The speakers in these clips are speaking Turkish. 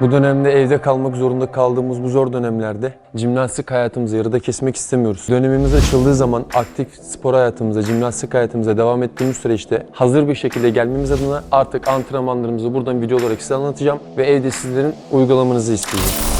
Bu dönemde evde kalmak zorunda kaldığımız bu zor dönemlerde jimnastik hayatımızı yarıda kesmek istemiyoruz. Dönemimiz açıldığı zaman aktif spor hayatımıza, jimnastik hayatımıza devam ettiğimiz süreçte hazır bir şekilde gelmemiz adına artık antrenmanlarımızı buradan video olarak size anlatacağım ve evde sizlerin uygulamanızı isteyeceğim.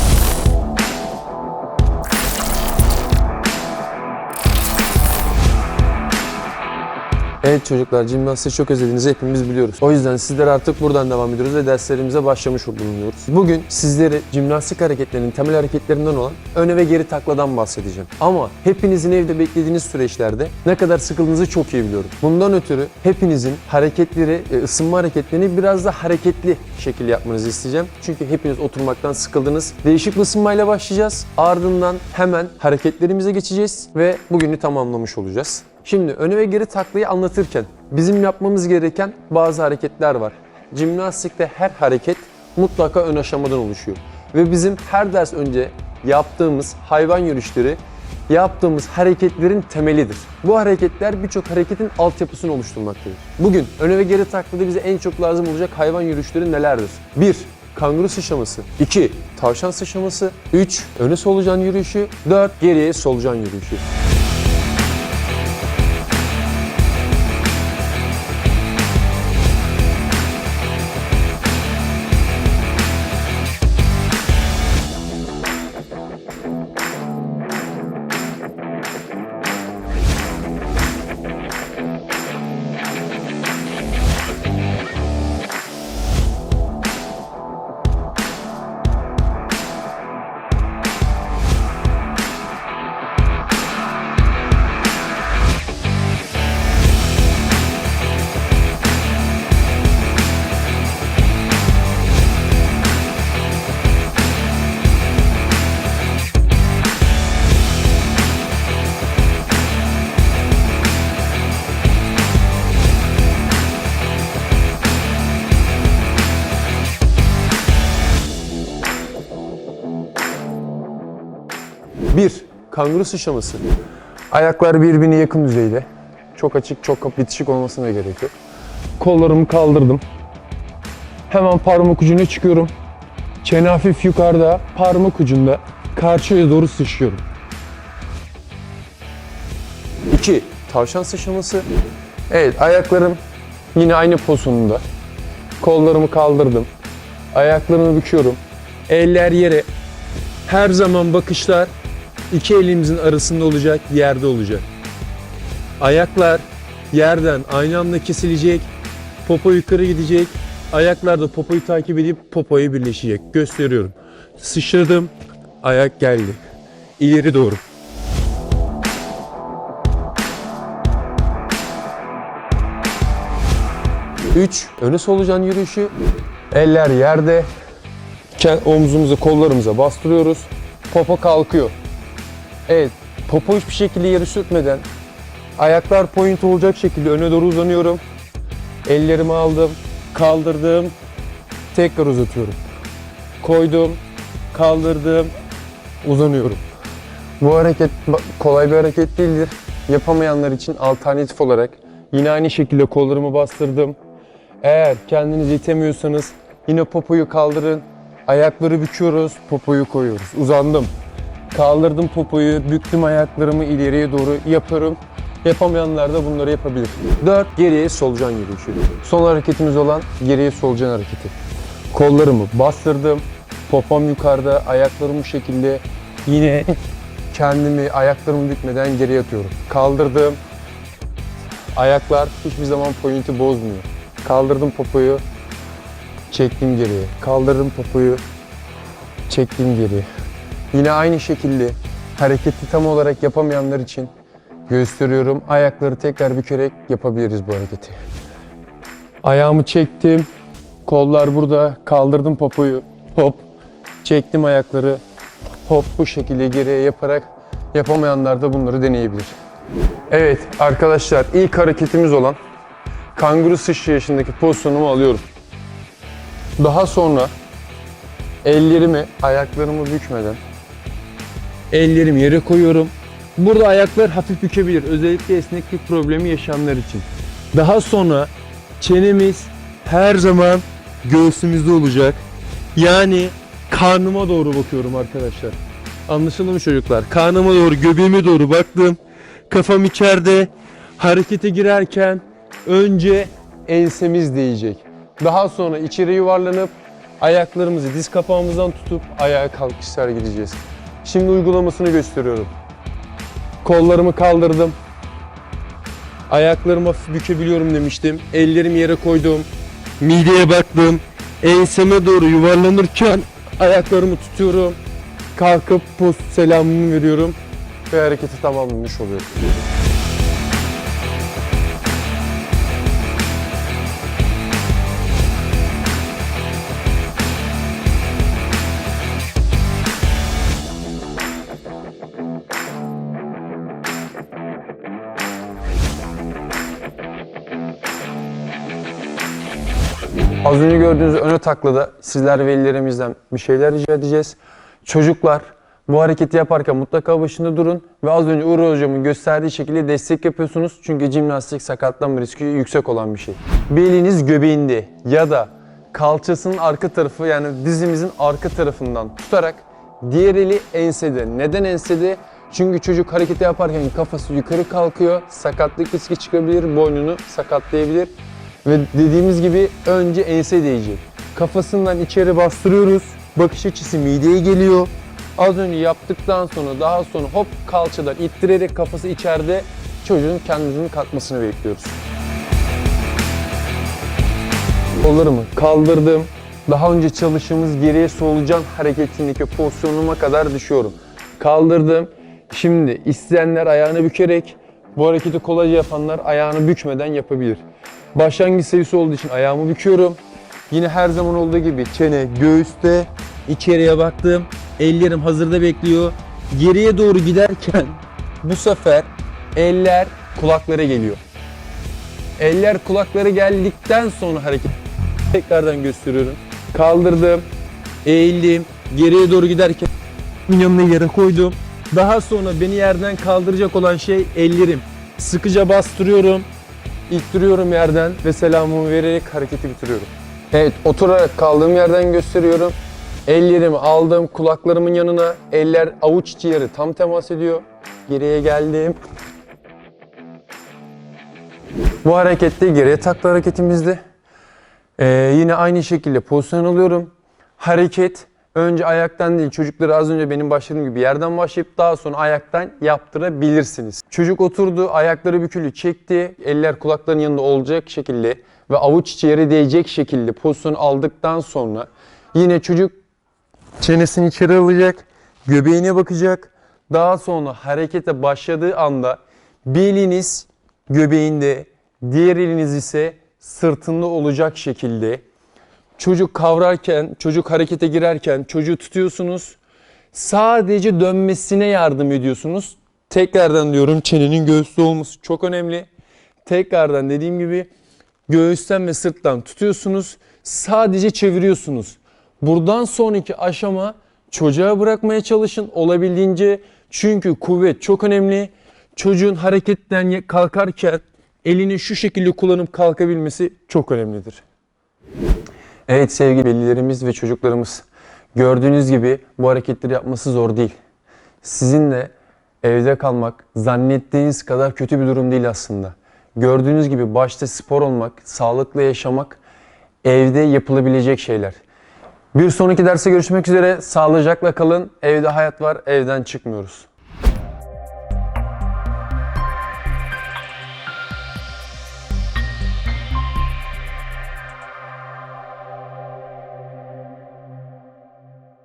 Evet çocuklar jimnastiği çok özlediğinizi hepimiz biliyoruz. O yüzden sizler artık buradan devam ediyoruz ve derslerimize başlamış bulunuyoruz. Bugün sizlere jimnastik hareketlerinin temel hareketlerinden olan öne ve geri takladan bahsedeceğim. Ama hepinizin evde beklediğiniz süreçlerde ne kadar sıkıldığınızı çok iyi biliyorum. Bundan ötürü hepinizin hareketleri, e, ısınma hareketlerini biraz da hareketli şekilde yapmanızı isteyeceğim. Çünkü hepiniz oturmaktan sıkıldınız. Değişik bir ısınmayla başlayacağız. Ardından hemen hareketlerimize geçeceğiz ve bugünü tamamlamış olacağız. Şimdi öne ve geri taklayı anlatırken bizim yapmamız gereken bazı hareketler var. Jimnastikte her hareket mutlaka ön aşamadan oluşuyor. Ve bizim her ders önce yaptığımız hayvan yürüyüşleri yaptığımız hareketlerin temelidir. Bu hareketler birçok hareketin altyapısını oluşturmaktadır. Bugün öne ve geri taklada bize en çok lazım olacak hayvan yürüyüşleri nelerdir? 1. Kanguru sıçraması 2. Tavşan sıçraması 3. Öne solucan yürüyüşü 4. Geriye solucan yürüyüşü. Bir, kanguru sıçraması. Ayaklar birbirine yakın düzeyde. Çok açık, çok bitişik olmasına gerek yok. Kollarımı kaldırdım. Hemen parmak ucuna çıkıyorum. Çene hafif yukarıda, parmak ucunda karşıya doğru sıçıyorum. 2. Tavşan sıçraması. Evet, ayaklarım yine aynı pozisyonunda. Kollarımı kaldırdım. Ayaklarımı büküyorum. Eller yere. Her zaman bakışlar iki elimizin arasında olacak, yerde olacak. Ayaklar yerden aynı anda kesilecek. Popo yukarı gidecek. Ayaklar da popoyu takip edip popoyu birleşecek. Gösteriyorum. Sıçradım. Ayak geldi. İleri doğru. Üç, önü solucan yürüyüşü. Eller yerde. Omzumuzu kollarımıza bastırıyoruz. Popo kalkıyor. Evet, popo hiçbir şekilde yere sürtmeden ayaklar point olacak şekilde öne doğru uzanıyorum. Ellerimi aldım, kaldırdım, tekrar uzatıyorum. Koydum, kaldırdım, uzanıyorum. Bu hareket kolay bir hareket değildir. Yapamayanlar için alternatif olarak yine aynı şekilde kollarımı bastırdım. Eğer kendiniz itemiyorsanız yine popoyu kaldırın. Ayakları büküyoruz, popoyu koyuyoruz. Uzandım. Kaldırdım popoyu, büktüm ayaklarımı ileriye doğru yapıyorum. Yapamayanlar da bunları yapabilir. 4. Geriye solucan yürüyüşü. Son hareketimiz olan geriye solucan hareketi. Kollarımı bastırdım. Popom yukarıda, ayaklarım bu şekilde. Yine kendimi ayaklarımı bükmeden geriye atıyorum. Kaldırdım. Ayaklar hiçbir zaman pointi bozmuyor. Kaldırdım popoyu, çektim geriye. Kaldırdım popoyu, çektim geriye. Yine aynı şekilde hareketi tam olarak yapamayanlar için gösteriyorum. Ayakları tekrar bükerek yapabiliriz bu hareketi. Ayağımı çektim. Kollar burada. Kaldırdım popoyu. Hop. Çektim ayakları. Hop bu şekilde geriye yaparak yapamayanlar da bunları deneyebilir. Evet arkadaşlar ilk hareketimiz olan kanguru sıçrayışındaki pozisyonumu alıyorum. Daha sonra ellerimi ayaklarımı bükmeden ellerimi yere koyuyorum. Burada ayaklar hafif bükebilir. Özellikle esneklik problemi yaşayanlar için. Daha sonra çenemiz her zaman göğsümüzde olacak. Yani karnıma doğru bakıyorum arkadaşlar. Anlaşıldı mı çocuklar? Karnıma doğru, göbeğime doğru baktım. Kafam içeride. Harekete girerken önce ensemiz değecek. Daha sonra içeri yuvarlanıp ayaklarımızı diz kapağımızdan tutup ayağa kalkış sergileyeceğiz. Şimdi uygulamasını gösteriyorum. Kollarımı kaldırdım. Ayaklarımı hafif bükebiliyorum demiştim. Ellerimi yere koydum. Mideye baktım. Enseme doğru yuvarlanırken ayaklarımı tutuyorum. Kalkıp post selamımı veriyorum. Ve hareketi tamamlamış oluyorum. Az önce gördüğünüz öne taklada sizler velilerimizden bir şeyler rica edeceğiz. Çocuklar bu hareketi yaparken mutlaka başında durun ve az önce Uğur hocamın gösterdiği şekilde destek yapıyorsunuz. Çünkü jimnastik sakatlanma riski yüksek olan bir şey. Beliniz göbeğinde ya da kalçasının arka tarafı yani dizimizin arka tarafından tutarak diğer eli ensede. Neden ensede? Çünkü çocuk hareketi yaparken kafası yukarı kalkıyor, sakatlık riski çıkabilir, boynunu sakatlayabilir. Ve dediğimiz gibi önce ense değecek. Kafasından içeri bastırıyoruz. Bakış açısı mideye geliyor. Az önce yaptıktan sonra daha sonra hop kalçadan ittirerek kafası içeride çocuğun kendisinin kalkmasını bekliyoruz. Kollarımı kaldırdım. Daha önce çalıştığımız geriye solucan hareketindeki pozisyonuma kadar düşüyorum. Kaldırdım. Şimdi isteyenler ayağını bükerek bu hareketi kolayca yapanlar ayağını bükmeden yapabilir. Başlangıç seviyesi olduğu için ayağımı büküyorum. Yine her zaman olduğu gibi çene göğüste, içeriye baktım. Ellerim hazırda bekliyor. Geriye doğru giderken bu sefer eller kulaklara geliyor. Eller kulaklara geldikten sonra hareket tekrardan gösteriyorum. Kaldırdım, eğildim, geriye doğru giderken yanına yere koydum. Daha sonra beni yerden kaldıracak olan şey ellerim. Sıkıca bastırıyorum, ittiriyorum yerden ve selamımı vererek hareketi bitiriyorum. Evet, oturarak kaldığım yerden gösteriyorum. Ellerimi aldım kulaklarımın yanına. Eller avuç yarı tam temas ediyor. Geriye geldim. Bu harekette geriye takla hareketimizde. Ee, yine aynı şekilde pozisyon alıyorum. Hareket önce ayaktan değil çocukları az önce benim başladığım gibi yerden başlayıp daha sonra ayaktan yaptırabilirsiniz. Çocuk oturdu, ayakları bükülü çekti, eller kulakların yanında olacak şekilde ve avuç içi yere değecek şekilde pozisyon aldıktan sonra yine çocuk çenesini içeri alacak, göbeğine bakacak. Daha sonra harekete başladığı anda bir eliniz göbeğinde, diğer eliniz ise sırtında olacak şekilde çocuk kavrarken, çocuk harekete girerken çocuğu tutuyorsunuz. Sadece dönmesine yardım ediyorsunuz. Tekrardan diyorum çenenin göğüste olması çok önemli. Tekrardan dediğim gibi göğüsten ve sırttan tutuyorsunuz. Sadece çeviriyorsunuz. Buradan sonraki aşama çocuğa bırakmaya çalışın olabildiğince. Çünkü kuvvet çok önemli. Çocuğun hareketten kalkarken elini şu şekilde kullanıp kalkabilmesi çok önemlidir. Evet sevgili velilerimiz ve çocuklarımız gördüğünüz gibi bu hareketleri yapması zor değil. Sizin de evde kalmak zannettiğiniz kadar kötü bir durum değil aslında. Gördüğünüz gibi başta spor olmak, sağlıklı yaşamak evde yapılabilecek şeyler. Bir sonraki derse görüşmek üzere. Sağlıcakla kalın. Evde hayat var, evden çıkmıyoruz.